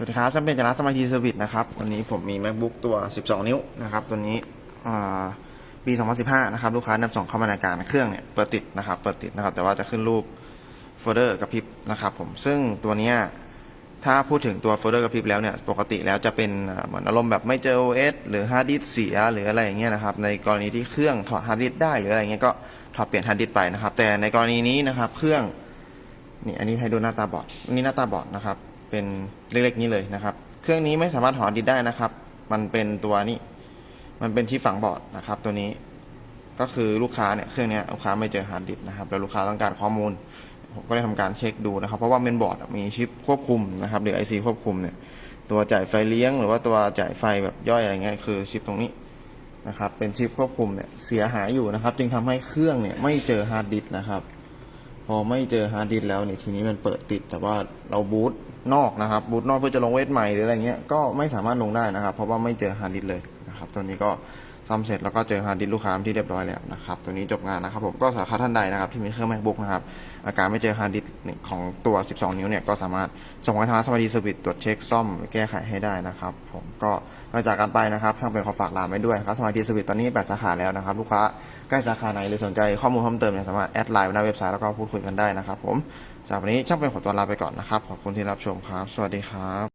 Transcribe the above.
สวัสดีครับฉันเป็นจรัสสมาธิเซอร์วิสนะครับ วันนี้ผมมี macbook ตัว 12 นิ้วนะครับ ตัวนี้ปี 2015 นะครับ ลูกค้านำส่งเข้ามาในการเครื่องเนี่ย เปิดติดนะครับ เปิดติดนะครับ แต่ว่าจะขึ้นรูปโฟลเดอร์กระพริบนะครับผม ซึ่งตัวนี้ถ้าพูดถึงตัวโฟลเดอร์กระพริบแล้วเนี่ย ปกติแล้วจะเป็นเหมือนอารมณ์แบบไม่เจอ OS หรือฮาร์ดดิสเสียหรืออะไรอย่างเงี้ยนะครับ ในกรณีที่เครื่องถอดฮาร์ดดิสได้หรืออะไรเงี้ยก็ถอดเปลี่ยนฮาร์ดดิสไปนะครับ แต่ในกรณีนี้นะครับ เครื่องนี่อันนี้ให้ดูหน้าตาบอร์ดนนี้หน้าตาบอร์ดนะครับ เป็นเล็กๆนี้เลยนะครับ เครื่องนี้ไม่สามารถถอดดิสได้นะครับ มันเป็นตัวนี้มันเป็นที่ฝังบอร์ดนะครับ ตัวนี้ก็คือลูกค้าเนี่ยเครื่องนี้ลูกค้าไม่เจอฮาร์ดดิสนะครับแล้วลูกค้าต้องการข้อมูล ผมก็ได้ทำการเช็คดูนะครับ เพราะว่าเมนบอร์ดมีชิปควบคุมนะครับหรือ IC ควบคุมเนี่ยตัวจ่ายไฟเลี้ยง หรือว่าตัวจ่ายไฟแบบย่อยอะไรเงี้ยคือชิปตรงนี้นะครับเป็นชิปควบคุมเนี่ยเสียหายอยู่นะครับ จึงทำให้เครื่องเนี่ยไม่เจอฮาร์ดดิสนะครับ พอไม่เจอฮาร์ดดิสแล้วเนี่ยทีนี้มันเปิดติด แต่ว่าเราบูตนอกนะครับบูตนอกเพื่อจะลงเวทใหม่หรืออะไรเงี้ยก็ไม่สามารถลงได้นะครับ เพราะว่าไม่เจอฮาร์ดดิสเลยนะครับตัวนี้ก็ ซ่อมเสร็จแล้วก็เจอฮาร์ดดิสก์ลูกค้าที่เรียบร้อยแล้วนะครับตัวนี้จบงานนะครับผมก็สำหรับท่านใดนะครับที่มีเครื่อง macbook นะครับอาการไม่เจอฮาร์ดดิสก์ของตัว 12 นิ้วเนี่ยก็สามารถส่งให้ทางสมาร์ทเซอร์วิสตรวจเช็คซ่อมแก้ไขให้ได้นะครับผมก็หลังจากการไปนะครับทางเป็นขอฝากร้าไว้ด้วยครับสมาร์ทเซอร์วิสตอนนี้แปดสาขาแล้วนะครับลูกค้าใกล้สาขาไหนหรือสนใจข้อมูลเพิ่มเติมเนี่ยสามารถแอดไลน์ไว้หน้าเว็บไซต์แล้วก็พูดคุยกันได้นะครับผมสำหรับวันนี้ช่างเป็นขอตัวลาไปก่อนนะครับขอบคุณที่รับชมครับ สวัสดีครับ